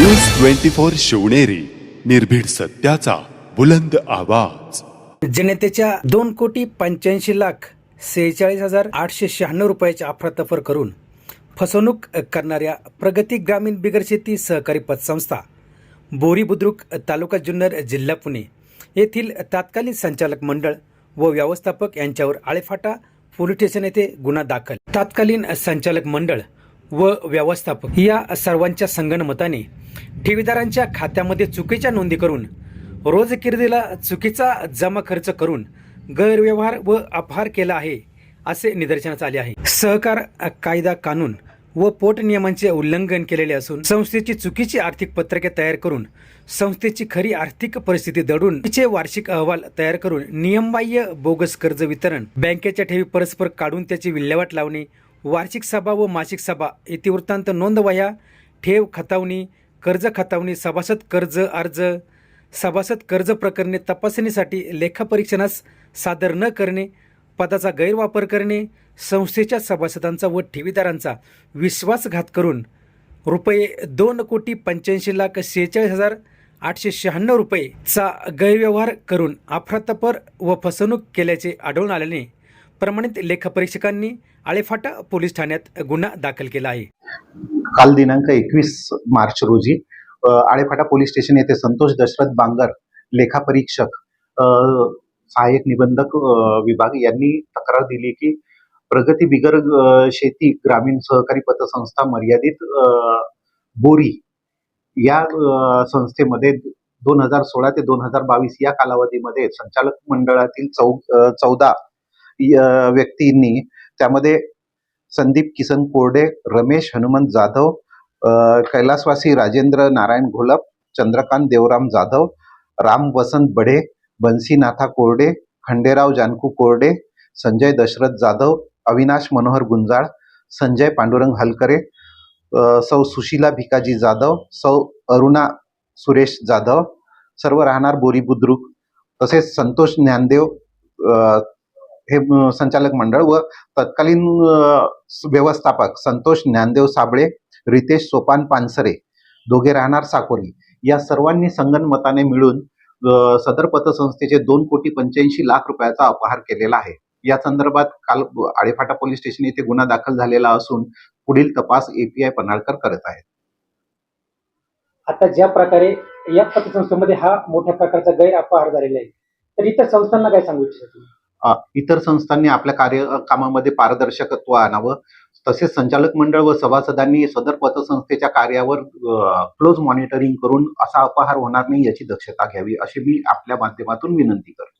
News twenty four Shivneri निर्भीड सत्याचा बुलंद आवाज. जनतेच्या दोन कोटी पंच्याऐंशी लाख सेहेचाळीस हजार आठशे शहाण्णव रुपयाची अफरातफर करून फसवणूक करणाऱ्या प्रगती ग्रामीण बिगर शेती सहकारी पतसंस्था बोरी बुद्रुक तालुका जुन्नर जिल्हा पुणे येथील तात्कालीन संचालक मंडळ व व्यवस्थापक यांच्यावर आळेफाटा पोलीस स्टेशन येथे गुन्हा दाखल. तात्कालीन संचालक मंडळ व व्यवस्थापक. या सर्वांच्या संगणमताने ठेवीदारांच्या खात्यामध्ये चुकीच्या नोंदी करून रोजकिर्दीला चुकीचा जमा खर्च करून गैरव्यवहार व अपहार केला आहे असे निदर्शनास आले आहे. सहकार कायदा कानून व पोट नियमांचे उल्लंघन केलेले असून संस्थेची चुकीची आर्थिक पत्रके तयार करून संस्थेची खरी आर्थिक परिस्थिती दडून तिचे वार्षिक अहवाल तयार करून नियमबाह्य बोगस कर्ज वितरण बँकेच्या ठेवी परस्पर काढून त्याची विल्हेवाट लावणे वार्षिक सभा व मासिक सभा इतिवृत्तांत नोंदवया ठेव खतावणी कर्ज खतावणी सभासद कर्ज अर्ज सभासद कर्ज प्रकरणे तपासणीसाठी लेखापरीक्षणास सादर न करणे पदाचा गैरवापर करणे संस्थेच्या सभासदांचा व ठेवीदारांचा विश्वासघात करून रुपये दोन कोटी पंच्याऐंशी लाख शेहेचाळीस हजार आठशे शहाण्णव रुपयेचा गैरव्यवहार करून अफरातफर व फसवणूक केल्याचे आढळून आल्याने प्रमाणित लेखापरीक्षकांनी आळेफाटा पोलीस ठाण्यात गुन्हा दाखल केला आहे. काल दिनांक एकवीस मार्च रोजी आळेफाटा पोलीस स्टेशन येथे संतोष दशरथ बांगर लेखापरीक्षक सहाय्यक निबंधक विभाग यांनी तक्रार दिली की प्रगती बिगर शेती ग्रामीण सहकारी पतसंस्था मर्यादित बोरी या संस्थेमध्ये दोन हजार सोळा ते दोन हजार बावीस या कालावधीमध्ये संचालक मंडळातील चौ चौदा व्यक्तींनी त्यामध्ये संदीप किसन कोरडे रमेश हनुमंत जाधव कैलासवासी राजेंद्र नारायण घोलप चंद्रकांत देवराम जाधव राम वसंत बढे बन्सीनाथा कोरडे खंडेराव जानकू कोरडे संजय दशरथ जाधव अविनाश मनोहर गुंजाळ संजय पांडुरंग हलकरे सौ सुशीला भिकाजी जाधव सौ अरुणा सुरेश जाधव सर्व राहणार बोरी बुद्रुक तसेच संतोष ज्ञानदेव हे संचालक मंडळ व तत्कालीन व्यवस्थापक संतोष ज्ञानदेव साबळे रितेश सोपान पानसरे दोघे राहणार साकोरी या सर्वांनी संगनमताने मिळून सदर पतसंस्थेचे दोन कोटी पंच्याऐंशी लाख रुपयाचा अपहार केलेला आहे. या संदर्भात काल आळेफाटा पोलीस स्टेशन येथे गुन्हा दाखल झालेला असून पुढील तपास एपीआय पन्हाळकर करत आहेत. आता ज्या प्रकारे या पतसंस्थेमध्ये हा मोठ्या प्रकारचा गैरअपहार झालेला आहे तर इतर संस्थांना काय सांगू इच्छिता तुम्ही? इतर संस्थांनी आपल्या कार्य कामामध्ये पारदर्शकत्व आणावं. तसेच संचालक मंडळ व सभासदांनी सदर पतसंस्थेच्या कार्यावर क्लोज मॉनिटरिंग करून असा अपहार होणार नाही याची दक्षता घ्यावी अशी मी आपल्या माध्यमातून विनंती करतो.